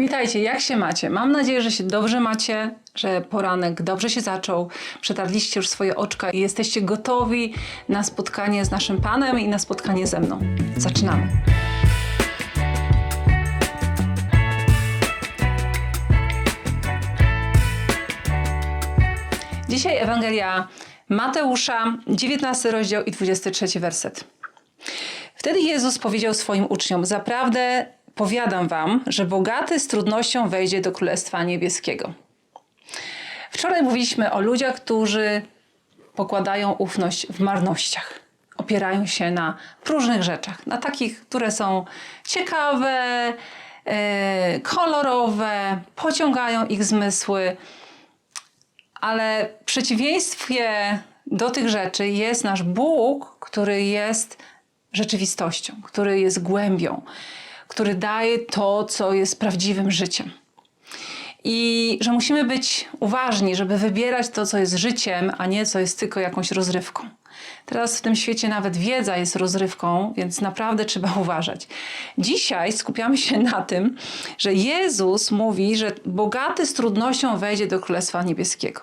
Witajcie, jak się macie? Mam nadzieję, że się dobrze macie, że poranek dobrze się zaczął, przetarliście już swoje oczka i jesteście gotowi na spotkanie z naszym Panem i na spotkanie ze mną. Zaczynamy. Dzisiaj Ewangelia Mateusza, 19 rozdział i 23 werset. Wtedy Jezus powiedział swoim uczniom: Zaprawdę powiadam wam, że bogaty z trudnością wejdzie do Królestwa Niebieskiego. Wczoraj mówiliśmy o ludziach, którzy pokładają ufność w marnościach. Opierają się na próżnych rzeczach, na takich, które są ciekawe, e, kolorowe, pociągają ich zmysły, ale w przeciwieństwie do tych rzeczy jest nasz Bóg, który jest rzeczywistością, który jest głębią, który daje to, co jest prawdziwym życiem. I że musimy być uważni, żeby wybierać to, co jest życiem, a nie co jest tylko jakąś rozrywką. Teraz w tym świecie nawet wiedza jest rozrywką, więc naprawdę trzeba uważać. Dzisiaj skupiamy się na tym, że Jezus mówi, że bogaty z trudnością wejdzie do Królestwa Niebieskiego.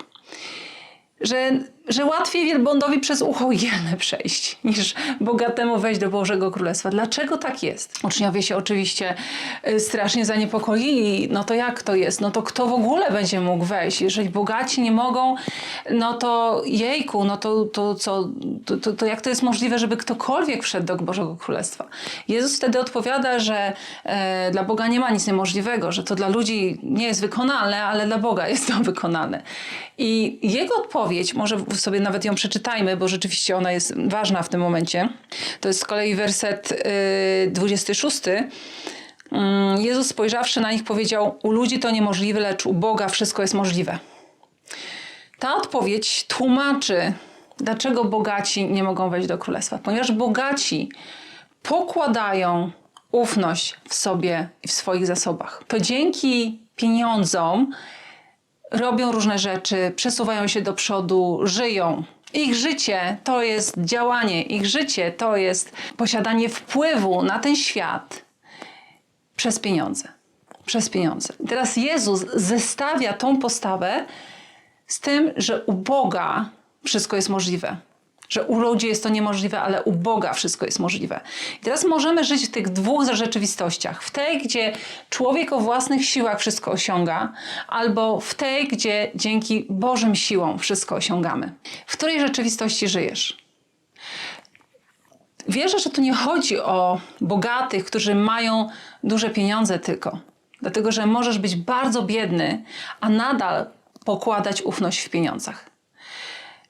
Że, że łatwiej wielbłądowi przez ucho jelne przejść, niż bogatemu wejść do Bożego Królestwa. Dlaczego tak jest? Uczniowie się oczywiście y, strasznie zaniepokoili. No to jak to jest? No to kto w ogóle będzie mógł wejść? Jeżeli bogaci nie mogą, no to jejku, no to, to co, to, to, to jak to jest możliwe, żeby ktokolwiek wszedł do Bożego Królestwa? Jezus wtedy odpowiada, że e, dla Boga nie ma nic niemożliwego, że to dla ludzi nie jest wykonalne, ale dla Boga jest to wykonane. I jego odpowiedź, może sobie nawet ją przeczytajmy, bo rzeczywiście ona jest ważna w tym momencie. To jest z kolei werset y, 26. Mm, Jezus spojrzawszy na nich powiedział: U ludzi to niemożliwe, lecz u Boga wszystko jest możliwe. Ta odpowiedź tłumaczy, dlaczego bogaci nie mogą wejść do królestwa. Ponieważ bogaci pokładają ufność w sobie i w swoich zasobach. To dzięki pieniądzom robią różne rzeczy, przesuwają się do przodu, żyją. Ich życie to jest działanie, ich życie to jest posiadanie wpływu na ten świat przez pieniądze. Przez pieniądze. I teraz Jezus zestawia tą postawę z tym, że u Boga wszystko jest możliwe. Że u ludzi jest to niemożliwe, ale u Boga wszystko jest możliwe. I teraz możemy żyć w tych dwóch rzeczywistościach. W tej, gdzie człowiek o własnych siłach wszystko osiąga, albo w tej, gdzie dzięki Bożym siłom wszystko osiągamy. W której rzeczywistości żyjesz? Wierzę, że tu nie chodzi o bogatych, którzy mają duże pieniądze tylko. Dlatego, że możesz być bardzo biedny, a nadal pokładać ufność w pieniądzach.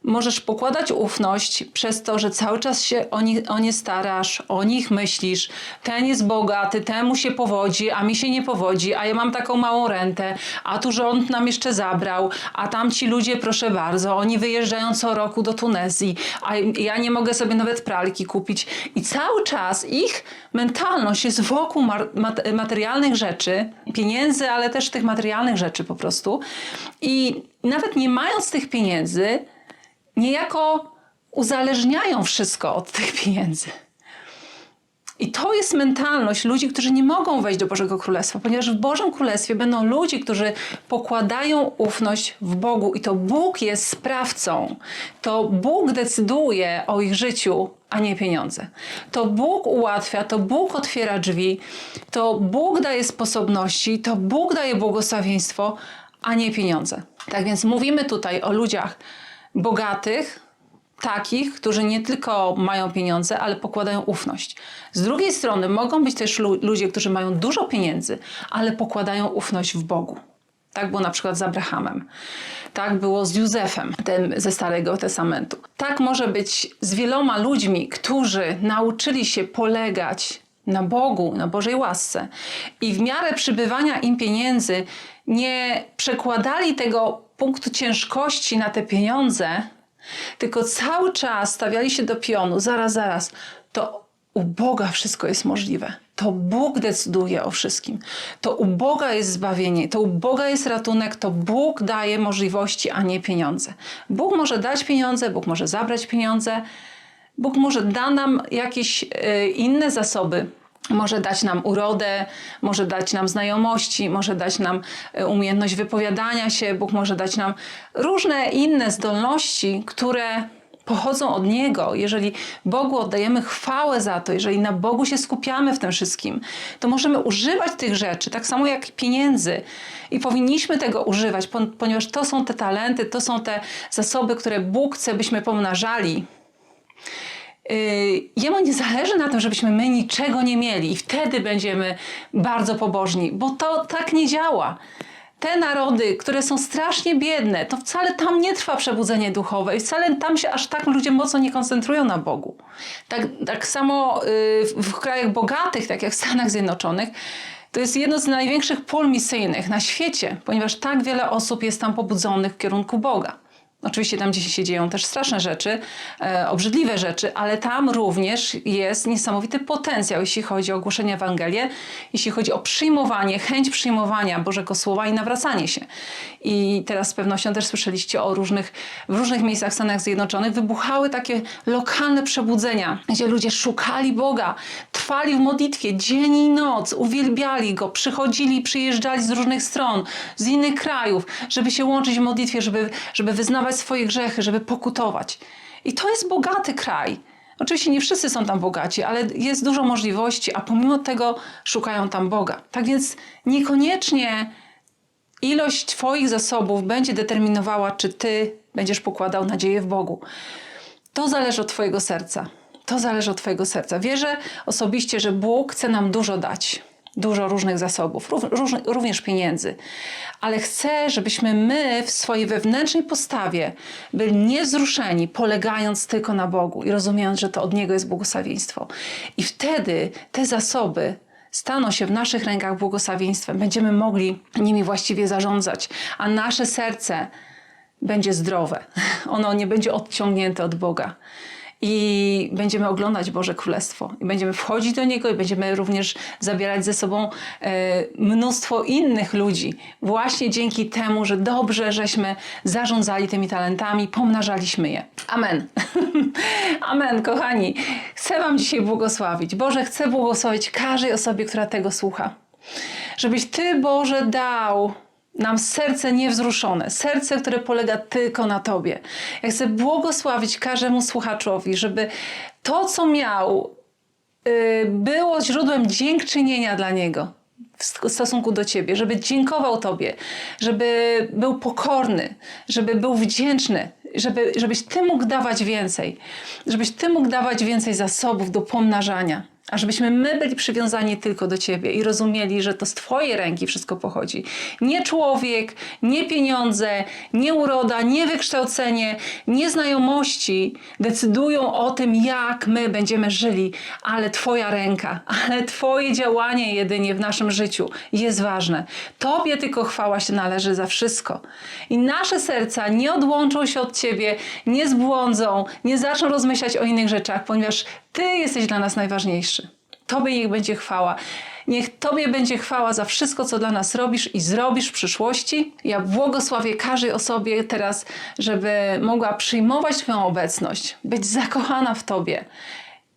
Możesz pokładać ufność przez to, że cały czas się o nie, o nie starasz, o nich myślisz. Ten jest bogaty, temu się powodzi, a mi się nie powodzi, a ja mam taką małą rentę, a tu rząd nam jeszcze zabrał, a tamci ludzie, proszę bardzo, oni wyjeżdżają co roku do Tunezji, a ja nie mogę sobie nawet pralki kupić. I cały czas ich mentalność jest wokół mat materialnych rzeczy, pieniędzy, ale też tych materialnych rzeczy po prostu. I nawet nie mając tych pieniędzy, niejako uzależniają wszystko od tych pieniędzy. I to jest mentalność ludzi, którzy nie mogą wejść do Bożego Królestwa, ponieważ w Bożym Królestwie będą ludzie, którzy pokładają ufność w Bogu i to Bóg jest sprawcą. To Bóg decyduje o ich życiu, a nie pieniądze. To Bóg ułatwia, to Bóg otwiera drzwi, to Bóg daje sposobności, to Bóg daje błogosławieństwo, a nie pieniądze. Tak więc mówimy tutaj o ludziach, bogatych, takich, którzy nie tylko mają pieniądze, ale pokładają ufność. Z drugiej strony mogą być też lu ludzie, którzy mają dużo pieniędzy, ale pokładają ufność w Bogu. Tak było na przykład z Abrahamem. Tak było z Józefem, tym ze Starego Testamentu. Tak może być z wieloma ludźmi, którzy nauczyli się polegać na Bogu, na Bożej łasce i w miarę przybywania im pieniędzy nie przekładali tego punktu ciężkości na te pieniądze, tylko cały czas stawiali się do pionu, zaraz, zaraz, to u Boga wszystko jest możliwe. To Bóg decyduje o wszystkim. To u Boga jest zbawienie, to u Boga jest ratunek, to Bóg daje możliwości, a nie pieniądze. Bóg może dać pieniądze, Bóg może zabrać pieniądze, Bóg może da nam jakieś y, inne zasoby, może dać nam urodę, może dać nam znajomości, może dać nam e, umiejętność wypowiadania się, Bóg może dać nam różne inne zdolności, które pochodzą od Niego. Jeżeli Bogu oddajemy chwałę za to, jeżeli na Bogu się skupiamy w tym wszystkim, to możemy używać tych rzeczy, tak samo jak pieniędzy. I powinniśmy tego używać, ponieważ to są te talenty, to są te zasoby, które Bóg chce, byśmy pomnażali. Yy, jemu nie zależy na tym, żebyśmy my niczego nie mieli i wtedy będziemy bardzo pobożni, bo to tak nie działa. Te narody, które są strasznie biedne, to wcale tam nie trwa przebudzenie duchowe i wcale tam się aż tak ludzie mocno nie koncentrują na Bogu. Tak, tak samo yy, w krajach bogatych, tak jak w Stanach Zjednoczonych, to jest jedno z największych pól misyjnych na świecie, ponieważ tak wiele osób jest tam pobudzonych w kierunku Boga. Oczywiście tam, gdzie się dzieją też straszne rzeczy, e, obrzydliwe rzeczy, ale tam również jest niesamowity potencjał, jeśli chodzi o ogłoszenie Ewangelii, jeśli chodzi o przyjmowanie, chęć przyjmowania Bożego Słowa i nawracanie się. I teraz z pewnością też słyszeliście o różnych, w różnych miejscach w Stanach Zjednoczonych wybuchały takie lokalne przebudzenia, gdzie ludzie szukali Boga, trwali w modlitwie dzień i noc, uwielbiali Go, przychodzili, przyjeżdżali z różnych stron, z innych krajów, żeby się łączyć w modlitwie, żeby, żeby wyznawać swoje grzechy, żeby pokutować. I to jest bogaty kraj. Oczywiście nie wszyscy są tam bogaci, ale jest dużo możliwości, a pomimo tego szukają tam Boga. Tak więc niekoniecznie ilość Twoich zasobów będzie determinowała, czy Ty będziesz pokładał nadzieję w Bogu. To zależy od Twojego serca. To zależy od Twojego serca. Wierzę osobiście, że Bóg chce nam dużo dać dużo różnych zasobów, również pieniędzy. Ale chcę, żebyśmy my w swojej wewnętrznej postawie byli niezruszeni, polegając tylko na Bogu i rozumiejąc, że to od Niego jest błogosławieństwo. I wtedy te zasoby staną się w naszych rękach błogosławieństwem. Będziemy mogli nimi właściwie zarządzać, a nasze serce będzie zdrowe. Ono nie będzie odciągnięte od Boga i będziemy oglądać Boże Królestwo. I będziemy wchodzić do Niego i będziemy również zabierać ze sobą e, mnóstwo innych ludzi. Właśnie dzięki temu, że dobrze żeśmy zarządzali tymi talentami, pomnażaliśmy je. Amen. Amen, kochani. Chcę Wam dzisiaj błogosławić. Boże, chcę błogosławić każdej osobie, która tego słucha. Żebyś Ty, Boże, dał nam serce niewzruszone, serce, które polega tylko na Tobie. Ja chcę błogosławić każdemu słuchaczowi, żeby to, co miał, yy, było źródłem dziękczynienia dla niego w stosunku do Ciebie, żeby dziękował Tobie, żeby był pokorny, żeby był wdzięczny, żeby, żebyś Ty mógł dawać więcej, żebyś Ty mógł dawać więcej zasobów do pomnażania a żebyśmy my byli przywiązani tylko do Ciebie i rozumieli, że to z Twojej ręki wszystko pochodzi. Nie człowiek, nie pieniądze, nie uroda, nie wykształcenie, nie znajomości decydują o tym, jak my będziemy żyli, ale Twoja ręka, ale Twoje działanie jedynie w naszym życiu jest ważne. Tobie tylko chwała się należy za wszystko. I nasze serca nie odłączą się od Ciebie, nie zbłądzą, nie zaczną rozmyślać o innych rzeczach, ponieważ ty jesteś dla nas najważniejszy. Tobie niech będzie chwała. Niech Tobie będzie chwała za wszystko, co dla nas robisz i zrobisz w przyszłości. Ja błogosławię każdej osobie teraz, żeby mogła przyjmować Twoją obecność, być zakochana w Tobie,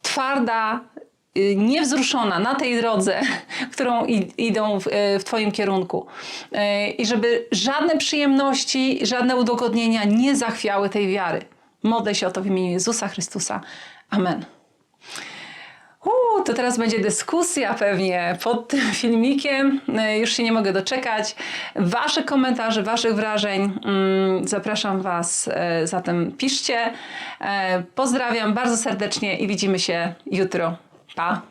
twarda, y, niewzruszona na tej drodze, którą idą w, y, w Twoim kierunku. Y, I żeby żadne przyjemności, żadne udogodnienia nie zachwiały tej wiary. Modlę się o to w imieniu Jezusa Chrystusa. Amen. To teraz będzie dyskusja pewnie pod tym filmikiem. E, już się nie mogę doczekać. Wasze komentarze, Waszych wrażeń. Mm, zapraszam Was, e, zatem piszcie. E, pozdrawiam bardzo serdecznie i widzimy się jutro. Pa!